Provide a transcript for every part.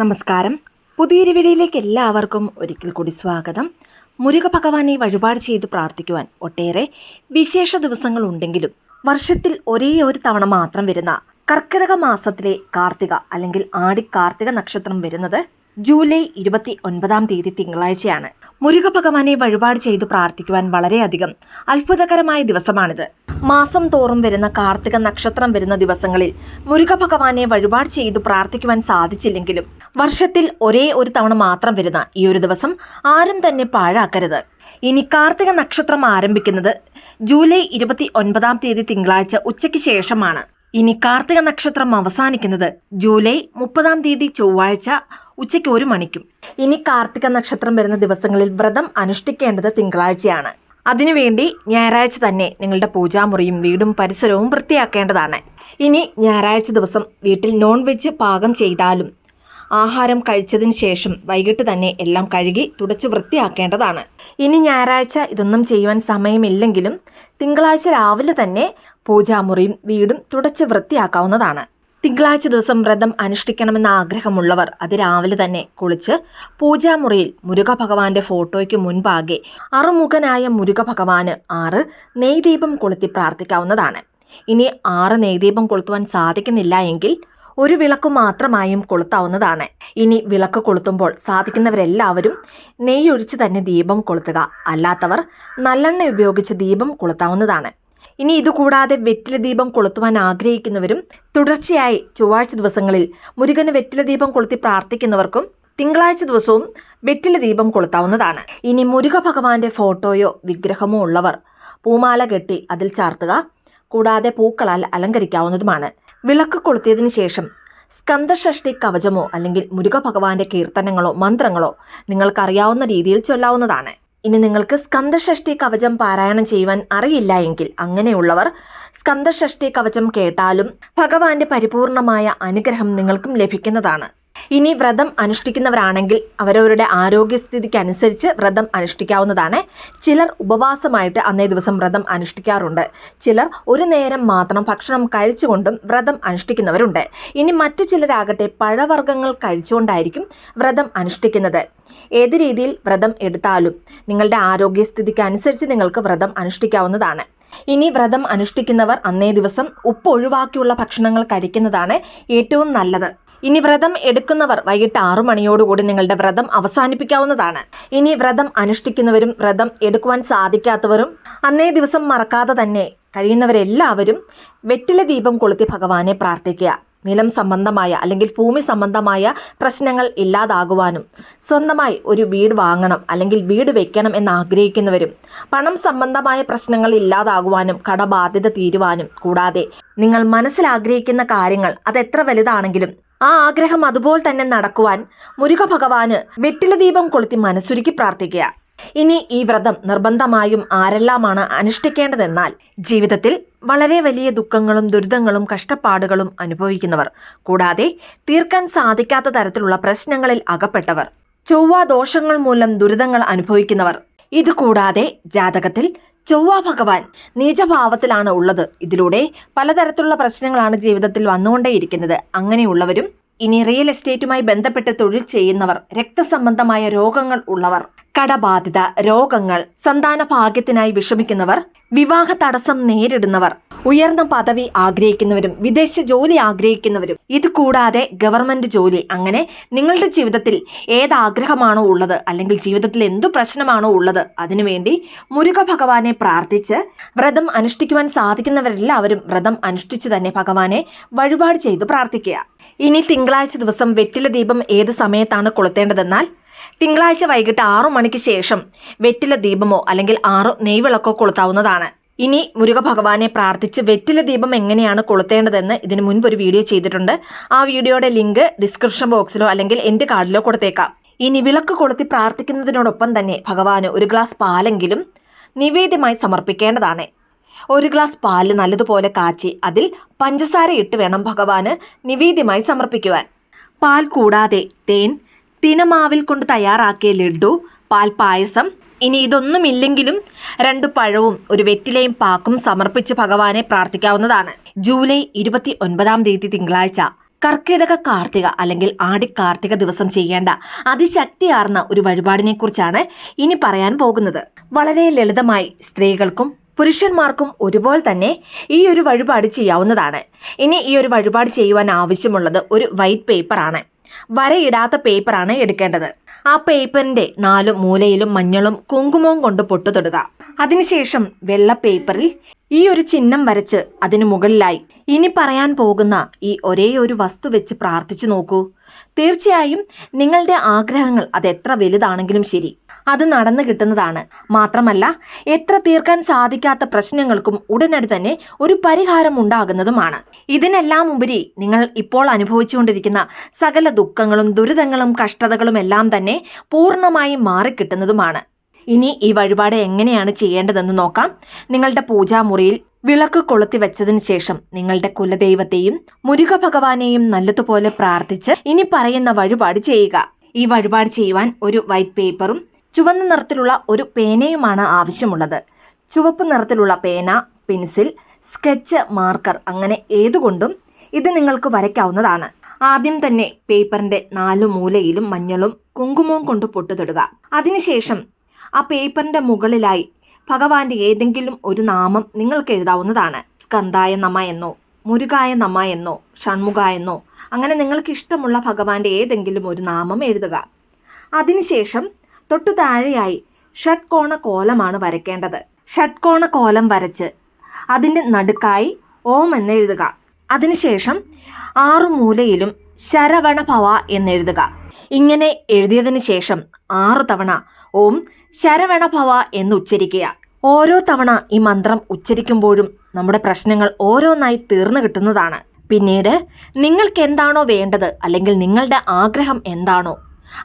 നമസ്കാരം. പുതിയൊരു എല്ലാവർക്കും ഒരിക്കൽ കൂടി സ്വാഗതം. മുരുക ഭഗവാനെ വഴിപാട് ചെയ്ത് പ്രാർത്ഥിക്കുവാൻ ഒട്ടേറെ വിശേഷ ദിവസങ്ങൾ ഉണ്ടെങ്കിലും വർഷത്തിൽ ഒരേ ഒരു തവണ മാത്രം വരുന്ന കർക്കിടക മാസത്തിലെ കാർത്തിക അല്ലെങ്കിൽ ആടി കാർത്തിക നക്ഷത്രം വരുന്നത് ജൂലൈ ഇരുപത്തി ഒൻപതാം തീയതി തിങ്കളാഴ്ചയാണ്. മുരുക ഭഗവാനെ വഴിപാട് ചെയ്തു പ്രാർത്ഥിക്കുവാൻ വളരെയധികം അത്ഭുതകരമായ ദിവസമാണിത്. മാസം തോറും വരുന്ന കാർത്തിക നക്ഷത്രം വരുന്ന ദിവസങ്ങളിൽ മുരുക ഭഗവാനെ വഴിപാട് ചെയ്തു പ്രാർത്ഥിക്കുവാൻ സാധിച്ചില്ലെങ്കിലും വർഷത്തിൽ ഒരേ ഒരു തവണ മാത്രം വരുന്ന ഈ ഒരു ദിവസം ആരും തന്നെ പാഴാക്കരുത്. ഇനി കാർത്തിക നക്ഷത്രം ആരംഭിക്കുന്നത് ജൂലൈ ഇരുപത്തി ഒൻപതാം തീയതി തിങ്കളാഴ്ച ഉച്ചയ്ക്ക് ശേഷമാണ്. ഇനി കാർത്തിക നക്ഷത്രം അവസാനിക്കുന്നത് ജൂലൈ മുപ്പതാം തീയതി ചൊവ്വാഴ്ച ഉച്ചയ്ക്ക് ഒരു മണിക്കും. ഇനി കാർത്തിക നക്ഷത്രം വരുന്ന ദിവസങ്ങളിൽ വ്രതം അനുഷ്ഠിക്കേണ്ടത് തിങ്കളാഴ്ചയാണ്. അതിനുവേണ്ടി ഞായറാഴ്ച തന്നെ നിങ്ങളുടെ പൂജാമുറിയും വീടും പരിസരവും വൃത്തിയാക്കേണ്ടതാണ്. ഇനി ഞായറാഴ്ച ദിവസം വീട്ടിൽ നോൺ വെജ് പാകം ചെയ്താലും ആഹാരം കഴിച്ചതിന് ശേഷം വൈകിട്ട് തന്നെ എല്ലാം കഴുകി തുടച്ച് വൃത്തിയാക്കേണ്ടതാണ്. ഇനി ഞായറാഴ്ച ഇതൊന്നും ചെയ്യുവാൻ സമയമില്ലെങ്കിലും തിങ്കളാഴ്ച രാവിലെ തന്നെ പൂജാമുറിയും വീടും തുടച്ച് വൃത്തിയാക്കാവുന്നതാണ്. തിങ്കളാഴ്ച ദിവസം വ്രതം അനുഷ്ഠിക്കണമെന്ന ആഗ്രഹമുള്ളവർ അത് രാവിലെ തന്നെ കുളിച്ച് പൂജാമുറിയിൽ മുരുക ഭഗവാന്റെ ഫോട്ടോയ്ക്ക് മുൻപാകെ അറുമുഖനായ മുരുക ഭഗവാന് ആറ് നെയ്ദീപം കൊളുത്തി പ്രാർത്ഥിക്കാവുന്നതാണ്. ഇനി ആറ് നെയ്ദീപം കൊളുത്തുവാൻ സാധിക്കുന്നില്ല എങ്കിൽ ഒരു വിളക്ക് മാത്രമായും കൊളുത്താവുന്നതാണ്. ഇനി വിളക്ക് കൊളുത്തുമ്പോൾ സാധിക്കുന്നവരെല്ലാവരും നെയ്യൊഴിച്ച് തന്നെ ദീപം കൊളുത്തുക. അല്ലാത്തവർ നല്ലെണ്ണ ഉപയോഗിച്ച് ദീപം കൊളുത്താവുന്നതാണ്. ഇനി ഇതുകൂടാതെ വെറ്റില ദീപം കൊളുത്തുവാൻ ആഗ്രഹിക്കുന്നവരും തുടർച്ചയായി ചൊവ്വാഴ്ച ദിവസങ്ങളിൽ മുരുകന് വെറ്റില ദീപം കൊളുത്തി പ്രാർത്ഥിക്കുന്നവർക്കും തിങ്കളാഴ്ച ദിവസവും വെറ്റില ദീപം കൊളുത്താവുന്നതാണ്. ഇനി മുരുക ഭഗവാന്റെ ഫോട്ടോയോ വിഗ്രഹമോ ഉള്ളവർ പൂമാല കെട്ടി അതിൽ ചാർത്തുക. കൂടാതെ പൂക്കളാൽ അലങ്കരിക്കാവുന്നതുമാണ്. വിളക്ക് കൊളുത്തിയതിനു ശേഷം സ്കന്ദഷഷ്ടി കവചമോ അല്ലെങ്കിൽ മുരുക ഭഗവാന്റെ കീർത്തനങ്ങളോ മന്ത്രങ്ങളോ നിങ്ങൾക്കറിയാവുന്ന രീതിയിൽ ചൊല്ലാവുന്നതാണ്. ഇനി നിങ്ങൾക്ക് സ്കന്ദഷഷ്ടി കവചം പാരായണം ചെയ്യുവാൻ അറിയില്ല എങ്കിൽ അങ്ങനെയുള്ളവർ സ്കന്ദഷഷ്ടി കവചം കേട്ടാലും ഭഗവാന്റെ പരിപൂർണമായ അനുഗ്രഹം നിങ്ങൾക്കും ലഭിക്കുന്നതാണ്. ഇനി വ്രതം അനുഷ്ഠിക്കുന്നവരാണെങ്കിൽ അവരവരുടെ ആരോഗ്യസ്ഥിതിക്കനുസരിച്ച് വ്രതം അനുഷ്ഠിക്കാവുന്നതാണ്. ചിലർ ഉപവാസമായിട്ട് അന്നേ ദിവസം വ്രതം അനുഷ്ഠിക്കാറുണ്ട്. ചിലർ ഒരു നേരം മാത്രം ഭക്ഷണം കഴിച്ചുകൊണ്ടും വ്രതം അനുഷ്ഠിക്കുന്നവരുണ്ട്. ഇനി മറ്റു ചിലരാകട്ടെ പഴവർഗങ്ങൾ കഴിച്ചുകൊണ്ടായിരിക്കും വ്രതം അനുഷ്ഠിക്കുന്നത്. ഏത് രീതിയിൽ വ്രതം എടുത്താലും നിങ്ങളുടെ ആരോഗ്യസ്ഥിതിക്ക് അനുസരിച്ച് നിങ്ങൾക്ക് വ്രതം അനുഷ്ഠിക്കാവുന്നതാണ്. ഇനി വ്രതം അനുഷ്ഠിക്കുന്നവർ അന്നേ ദിവസം ഉപ്പ് ഒഴിവാക്കിയുള്ള ഭക്ഷണങ്ങൾ കഴിക്കുന്നതാണ് ഏറ്റവും നല്ലത്. ഇനി വ്രതം എടുക്കുന്നവർ വൈകിട്ട് ആറു മണിയോടുകൂടി നിങ്ങളുടെ വ്രതം അവസാനിപ്പിക്കാവുന്നതാണ്. ഇനി വ്രതം അനുഷ്ഠിക്കുന്നവരും വ്രതം എടുക്കുവാൻ സാധിക്കാത്തവരും അന്നേ ദിവസം മറക്കാതെ തന്നെ കഴിയുന്നവരെല്ലാവരും വെറ്റില ദീപം കൊളുത്തി ഭഗവാനെ പ്രാർത്ഥിക്കുക. നിലം സംബന്ധമായ അല്ലെങ്കിൽ ഭൂമി സംബന്ധമായ പ്രശ്നങ്ങൾ ഇല്ലാതാകുവാനും സ്വന്തമായി ഒരു വീട് വാങ്ങണം അല്ലെങ്കിൽ വീട് വെക്കണം എന്ന് ആഗ്രഹിക്കുന്നവരും പണം സംബന്ധമായ പ്രശ്നങ്ങൾ ഇല്ലാതാകുവാനും കടബാധ്യത തീരുവാനും കൂടാതെ നിങ്ങൾ മനസ്സിലാഗ്രഹിക്കുന്ന കാര്യങ്ങൾ അത് എത്ര വലുതാണെങ്കിലും ആ ആഗ്രഹം അതുപോലെ തന്നെ നടക്കുവാൻ മുരുക ഭഗവാന് വെറ്റില ദീപം കൊളുത്തി മനസ്സുരുക്കി പ്രാർത്ഥിക്കുക. ഇനി ഈ വ്രതം നിർബന്ധമായും ആരെല്ലാമാണ് അനുഷ്ഠിക്കേണ്ടതെന്നാൽ ജീവിതത്തിൽ വളരെ വലിയ ദുഃഖങ്ങളും ദുരിതങ്ങളും കഷ്ടപ്പാടുകളും അനുഭവിക്കുന്നവർ കൂടാതെ തീർക്കാൻ സാധിക്കാത്ത തരത്തിലുള്ള പ്രശ്നങ്ങളിൽ അകപ്പെട്ടവർ ചൊവ്വ ദോഷങ്ങൾ മൂലം ദുരിതങ്ങൾ അനുഭവിക്കുന്നവർ. ഇതുകൂടാതെ ജാതകത്തിൽ ചൊവ്വ ഭഗവാൻ നീചഭാവത്തിലാണ് ഉള്ളത്. ഇതിലൂടെ പലതരത്തിലുള്ള പ്രശ്നങ്ങളാണ് ജീവിതത്തിൽ വന്നുകൊണ്ടേയിരിക്കുന്നത്. അങ്ങനെയുള്ളവരും ഇനി റിയൽ എസ്റ്റേറ്റുമായി ബന്ധപ്പെട്ട് തൊഴിൽ ചെയ്യുന്നവർ രക്തസംബന്ധമായ രോഗങ്ങൾ ഉള്ളവർ കടബാധിത രോഗങ്ങൾ സന്താന ഭാഗ്യത്തിനായി വിഷമിക്കുന്നവർ വിവാഹ തടസ്സം നേരിടുന്നവർ ഉയർന്ന പദവി ആഗ്രഹിക്കുന്നവരും വിദേശ ജോലി ആഗ്രഹിക്കുന്നവരും. ഇത് കൂടാതെ ഗവൺമെന്റ് ജോലി അങ്ങനെ നിങ്ങളുടെ ജീവിതത്തിൽ ഏത് ആഗ്രഹമാണോ ഉള്ളത് അല്ലെങ്കിൽ ജീവിതത്തിൽ എന്തു പ്രശ്നമാണോ ഉള്ളത് അതിനുവേണ്ടി മുരുക ഭഗവാനെ പ്രാർത്ഥിച്ച് വ്രതം അനുഷ്ഠിക്കുവാൻ സാധിക്കുന്നവരെല്ലാവരും വ്രതം അനുഷ്ഠിച്ച് തന്നെ ഭഗവാനെ വഴിപാട് ചെയ്ത് പ്രാർത്ഥിക്കുക. ഇനി തിങ്കളാഴ്ച ദിവസം വെറ്റില ദീപം ഏത് സമയത്താണ് കൊളുത്തേണ്ടതെന്നാൽ തിങ്കളാഴ്ച വൈകിട്ട് ആറു മണിക്ക് ശേഷം വെറ്റില ദീപമോ അല്ലെങ്കിൽ ആറു നെയ്വിളക്കോ കൊളുത്താവുന്നതാണ്. ഇനി മുരുക ഭഗവാനെ പ്രാർത്ഥിച്ച് വെറ്റില ദീപം എങ്ങനെയാണ് കൊളുത്തേണ്ടതെന്ന് ഇതിനു മുൻപ് ഒരു വീഡിയോ ചെയ്തിട്ടുണ്ട്. ആ വീഡിയോയുടെ ലിങ്ക് ഡിസ്ക്രിപ്ഷൻ ബോക്സിലോ അല്ലെങ്കിൽ എന്റെ കാർഡിലോ കൊടുത്തേക്കാം. ഇനി വിളക്ക് കൊളുത്തി പ്രാർത്ഥിക്കുന്നതിനോടൊപ്പം തന്നെ ഭഗവാന് ഒരു ഗ്ലാസ് പാലെങ്കിലും നിവേദ്യമായി സമർപ്പിക്കേണ്ടതാണ്. ഒരു ഗ്ലാസ് പാൽ നല്ലതുപോലെ കാച്ചി അതിൽ പഞ്ചസാര ഇട്ട് വേണം ഭഗവാന് നിവേദ്യമായി സമർപ്പിക്കുവാൻ. പാൽ കൂടാതെ തേൻ തിനമാവിൽ കൊണ്ട് തയ്യാറാക്കിയ ലഡു പാൽ പായസം ഇനി ഇതൊന്നുമില്ലെങ്കിലും രണ്ട് പഴവും ഒരു വെറ്റിലയും പാക്കും സമർപ്പിച്ച് ഭഗവാനെ പ്രാർത്ഥിക്കാവുന്നതാണ്. ജൂലൈ ഇരുപത്തി ഒൻപതാം തീയതി തിങ്കളാഴ്ച. കർക്കിടക കാർത്തിക അല്ലെങ്കിൽ ആടി കാർത്തിക ദിവസം ചെയ്യേണ്ട അതിശക്തിയാർന്ന ഒരു വഴിപാടിനെ കുറിച്ചാണ് ഇനി പറയാൻ പോകുന്നത്. വളരെ ലളിതമായി സ്ത്രീകൾക്കും പുരുഷന്മാർക്കും ഒരുപോലെ തന്നെ ഈ ഒരു വഴിപാട് ചെയ്യാവുന്നതാണ്. ഇനി ഈ ഒരു വഴിപാട് ചെയ്യുവാൻ ആവശ്യമുള്ളത് ഒരു വൈറ്റ് പേപ്പറാണ്. വരയിടാത്ത പേപ്പറാണ് എടുക്കേണ്ടത്. ആ പേപ്പറിന്റെ നാലു മൂലയിലും മഞ്ഞളും കുങ്കുമവും കൊണ്ട് പൊട്ടു തൊടുക അതിനുശേഷം വെള്ള പേപ്പറിൽ ഈ ഒരു ചിഹ്നം വരച്ച് അതിനു മുകളിലായി ഇനി പറയാൻ പോകുന്ന ഈ ഒരേ ഒരു വസ്തു വെച്ച് പ്രാർത്ഥിച്ചു നോക്കൂ. തീർച്ചയായും നിങ്ങളുടെ ആഗ്രഹങ്ങൾ അത് എത്ര വലുതാണെങ്കിലും ശരി. അത് നടന്നു കിട്ടുന്നതാണ്. മാത്രമല്ല എത്ര തീർക്കാൻ സാധിക്കാത്ത പ്രശ്നങ്ങൾക്കും ഉടനടി തന്നെ ഒരു പരിഹാരം ഉണ്ടാകുന്നതുമാണ്. ഇതിനെല്ലാം ഉപരി നിങ്ങൾ ഇപ്പോൾ അനുഭവിച്ചുകൊണ്ടിരിക്കുന്ന സകല ദുഃഖങ്ങളും ദുരിതങ്ങളും കഷ്ടതകളും എല്ലാം തന്നെ പൂർണമായി മാറിക്കിട്ടുന്നതുമാണ്. ഇനി ഈ വഴിപാട് എങ്ങനെയാണ് ചെയ്യേണ്ടതെന്ന് നോക്കാം. നിങ്ങളുടെ പൂജാമുറിയിൽ വിളക്ക് കൊളുത്തി വെച്ചതിന് ശേഷം നിങ്ങളുടെ കുലദൈവത്തെയും മുരുക ഭഗവാനെയും നല്ലതുപോലെ പ്രാർത്ഥിച്ച് ഇനി പറയുന്ന വഴിപാട് ചെയ്യുക. ഈ വഴിപാട് ചെയ്യുവാൻ ഒരു വൈറ്റ് പേപ്പറും ചുവന്ന നിറത്തിലുള്ള ഒരു പേനയുമാണ് ആവശ്യമുള്ളത്. ചുവപ്പ് നിറത്തിലുള്ള പേന പെൻസിൽ സ്കെച്ച് മാർക്കർ അങ്ങനെ ഏതുകൊണ്ടും ഇത് നിങ്ങൾക്ക് വരയ്ക്കാവുന്നതാണ്. ആദ്യം തന്നെ പേപ്പറിന്റെ നാലു മൂലയിലും മഞ്ഞളും കുങ്കുമവും കൊണ്ട് പൊട്ടുതൊടുക അതിനുശേഷം ആ പേപ്പറിന്റെ മുകളിലായി ഭഗവാന്റെ ഏതെങ്കിലും ഒരു നാമം നിങ്ങൾക്ക് എഴുതാവുന്നതാണ്. സ്കന്ധായ നമ എന്നോ മുരുകായ നമ എന്നോ ഷൺമുഖ എന്നോ അങ്ങനെ നിങ്ങൾക്ക് ഇഷ്ടമുള്ള ഭഗവാന്റെ ഏതെങ്കിലും ഒരു നാമം എഴുതുക. അതിനുശേഷം തൊട്ടു താഴെയായി ഷഡ്കോണ കോലമാണ് വരയ്ക്കേണ്ടത്. ഷഡ്കോണ കോലം വരച്ച് അതിന്റെ നടുക്കായി ഓം എന്നെഴുതുക അതിനുശേഷം ആറു മൂലയിലും ശരവണ ഭവ എന്നെഴുതുക ഇങ്ങനെ എഴുതിയതിന് ശേഷം ആറു തവണ ഓം ശരവണ ഭവ എന്ന് ഉച്ചരിക്കുക. ഓരോ തവണ ഈ മന്ത്രം ഉച്ചരിക്കുമ്പോഴും നമ്മുടെ പ്രശ്നങ്ങൾ ഓരോന്നായി തീർന്നു കിട്ടുന്നതാണ്. പിന്നീട് നിങ്ങൾക്ക് എന്താണോ വേണ്ടത് അല്ലെങ്കിൽ നിങ്ങളുടെ ആഗ്രഹം എന്താണോ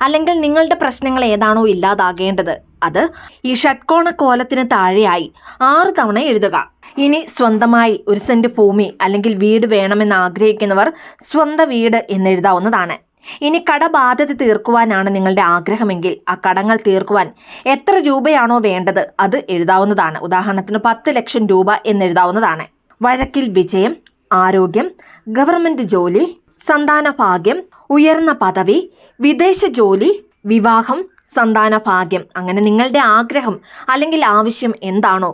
അല്ലെങ്കിൽ നിങ്ങളുടെ പ്രശ്നങ്ങൾ ഏതാണോ ഇല്ലാതാകേണ്ടത്. അത് ഈ ഷട്കോണ കോലത്തിന് താഴെയായി ആറ് തവണ എഴുതുക. ഇനി സ്വന്തമായി ഒരു സെന്റ് ഭൂമി അല്ലെങ്കിൽ വീട് വേണമെന്ന് ആഗ്രഹിക്കുന്നവർ സ്വന്തം വീട് എന്നെഴുതാവുന്നതാണ് ഇനി കടബാധ്യത തീർക്കുവാനാണ് നിങ്ങളുടെ ആഗ്രഹമെങ്കിൽ ആ കടങ്ങൾ തീർക്കുവാൻ എത്ര രൂപയാണോ വേണ്ടത് അത് എഴുതാവുന്നതാണ്. ഉദാഹരണത്തിന് പത്ത് ലക്ഷം രൂപ എന്നെഴുതാവുന്നതാണ് വഴക്കിൽ വിജയം ആരോഗ്യം ഗവൺമെന്റ് ജോലി സന്താന ഭാഗ്യം ഉയർന്ന പദവി വിദേശ ജോലി വിവാഹം സന്താന ഭാഗ്യം അങ്ങനെ നിങ്ങളുടെ ആഗ്രഹം അല്ലെങ്കിൽ ആവശ്യം എന്താണോ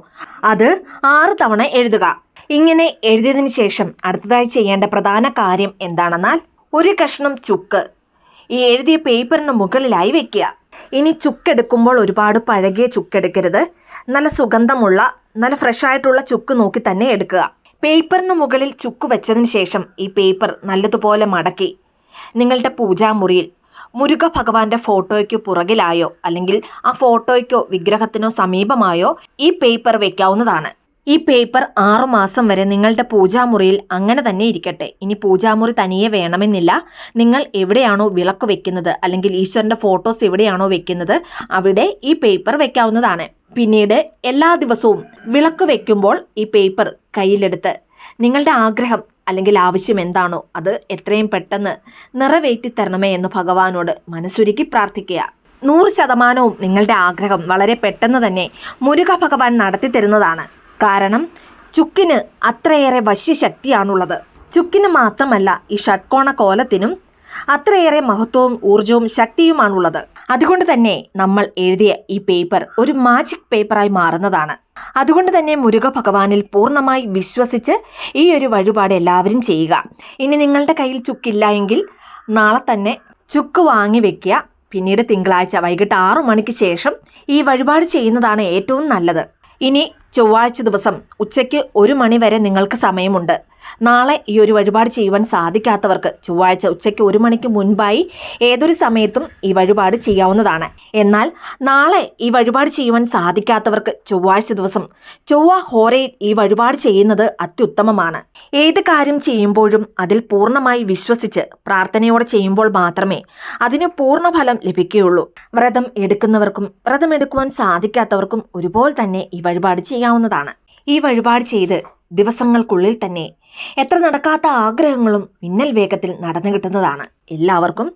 അത് ആറ് തവണ എഴുതുക. ഇങ്ങനെ എഴുതിയതിന് ശേഷം അടുത്തതായി ചെയ്യേണ്ട പ്രധാന കാര്യം എന്താണെന്നാൽ ഒരു കഷ്ണം ചുക്ക്. ഈ എഴുതിയ പേപ്പറിന് മുകളിലായി വെക്കുക. ഇനി ചുക്കെടുക്കുമ്പോൾ ഒരുപാട് പഴകിയ ചുക്കെടുക്കരുത് നല്ല സുഗന്ധമുള്ള നല്ല ഫ്രഷ് ആയിട്ടുള്ള ചുക്ക് നോക്കി തന്നെ എടുക്കുക. പേപ്പറിന് മുകളിൽ ചുക്ക് വെച്ചതിന് ശേഷം ഈ പേപ്പർ നല്ലതുപോലെ മടക്കി. നിങ്ങളുടെ പൂജാമുറിയിൽ മുരുക ഭഗവാന്റെ ഫോട്ടോയ്ക്ക് പുറകിലായോ അല്ലെങ്കിൽ ആ ഫോട്ടോയ്ക്കോ വിഗ്രഹത്തിനോ സമീപമായോ ഈ പേപ്പർ വെക്കാവുന്നതാണ്. ഈ പേപ്പർ ആറുമാസം വരെ നിങ്ങളുടെ പൂജാമുറിയിൽ അങ്ങനെ തന്നെ ഇരിക്കട്ടെ. ഇനി പൂജാമുറി തനിയെ വേണമെന്നില്ല. നിങ്ങൾ എവിടെയാണോ വിളക്ക് വെക്കുന്നത് അല്ലെങ്കിൽ ഈശ്വരന്റെ ഫോട്ടോസ് എവിടെയാണോ വെക്കുന്നത് അവിടെ ഈ പേപ്പർ വെക്കാവുന്നതാണ്. പിന്നീട് എല്ലാ ദിവസവും വിളക്ക് വയ്ക്കുമ്പോൾ ഈ പേപ്പർ കയ്യിലെടുത്ത് നിങ്ങളുടെ ആഗ്രഹം അല്ലെങ്കിൽ ആവശ്യം എന്താണോ അത് എത്രയും പെട്ടെന്ന് നിറവേറ്റി തരണമേ എന്ന് ഭഗവാനോട് മനസ്സുരുക്കി പ്രാർത്ഥിക്കുക. നൂറ് ശതമാനവും നിങ്ങളുടെ ആഗ്രഹം വളരെ പെട്ടെന്ന് തന്നെ മുരുക ഭഗവാൻ നടത്തി തരുന്നതാണ്. കാരണം ചുക്കിന് അത്രയേറെ വശ്യശക്തിയാണുള്ളത്. ചുക്കിന് മാത്രമല്ല ഈ ഷഡ്കോണ കോലത്തിനും അത്രയേറെ മഹത്വവും ഊർജവും ശക്തിയുമാണുള്ളത്. അതുകൊണ്ട് തന്നെ നമ്മൾ എഴുതിയ ഈ പേപ്പർ ഒരു മാജിക് പേപ്പറായി മാറുന്നതാണ്. അതുകൊണ്ട് തന്നെ മുരുക ഭഗവാനിൽ പൂർണമായി വിശ്വസിച്ച് ഈ ഒരു വഴിപാട് എല്ലാവരും ചെയ്യുക. ഇനി നിങ്ങളുടെ കയ്യിൽ ചുക്കില്ല എങ്കിൽ നാളെ തന്നെ ചുക്ക് വാങ്ങി വെക്കുക. പിന്നീട് തിങ്കളാഴ്ച വൈകിട്ട് ആറു മണിക്ക് ശേഷം ഈ വഴിപാട് ചെയ്യുന്നതാണ് ഏറ്റവും നല്ലത്. ഇനി ചൊവ്വാഴ്ച ദിവസം ഉച്ചയ്ക്ക് ഒരു മണി വരെ നിങ്ങൾക്ക് സമയമുണ്ട്. നാളെ ഈ ഒരു വഴിപാട് ചെയ്യുവാൻ സാധിക്കാത്തവർക്ക് ചൊവ്വാഴ്ച ഉച്ചയ്ക്ക് ഒരു മണിക്ക് മുൻപായി ഏതൊരു സമയത്തും ഈ വഴിപാട് ചെയ്യാവുന്നതാണ്. എന്നാൽ നാളെ ഈ വഴിപാട് ചെയ്യുവാൻ സാധിക്കാത്തവർക്ക് ചൊവ്വാഴ്ച ദിവസം ചൊവ്വ ഹോരയിൽ ഈ വഴിപാട് ചെയ്യുന്നത് അത്യുത്തമമാണ്. ഏത് കാര്യം ചെയ്യുമ്പോഴും അതിൽ പൂർണമായി വിശ്വസിച്ച് പ്രാർത്ഥനയോടെ ചെയ്യുമ്പോൾ മാത്രമേ അതിന് പൂർണഫലം ലഭിക്കുകയുള്ളൂ. വ്രതം എടുക്കുന്നവർക്കും വ്രതം എടുക്കുവാൻ സാധിക്കാത്തവർക്കും ഒരുപോലെ തന്നെ ഈ വഴിപാട് ചെയ്യാവുന്നതാണ്. ഈ വഴിപാട് ചെയ്ത് ദിവസങ്ങൾക്കുള്ളിൽ തന്നെ എത്ര നടക്കാത്ത ആഗ്രഹങ്ങളും മിന്നൽ വേഗത്തിൽ നടന്നു കിട്ടുന്നതാണ്. എല്ലാവർക്കും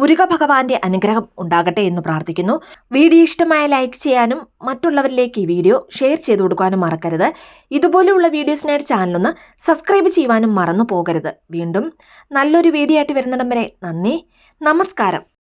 മുരുക ഭഗവാന്റെ അനുഗ്രഹം ഉണ്ടാകട്ടെ എന്ന് പ്രാർത്ഥിക്കുന്നു. വീഡിയോ ഇഷ്ടമായ ലൈക്ക് ചെയ്യാനും മറ്റുള്ളവരിലേക്ക് ഈ വീഡിയോ ഷെയർ ചെയ്തു കൊടുക്കാനും മറക്കരുത്. ഇതുപോലെയുള്ള വീഡിയോസിനായിട്ട് ചാനലൊന്ന് സബ്സ്ക്രൈബ് ചെയ്യുവാനും മറന്നു പോകരുത്. വീണ്ടും നല്ലൊരു വീഡിയോ ആയിട്ട് വരുന്നിടം വരെ നന്ദി. നമസ്കാരം.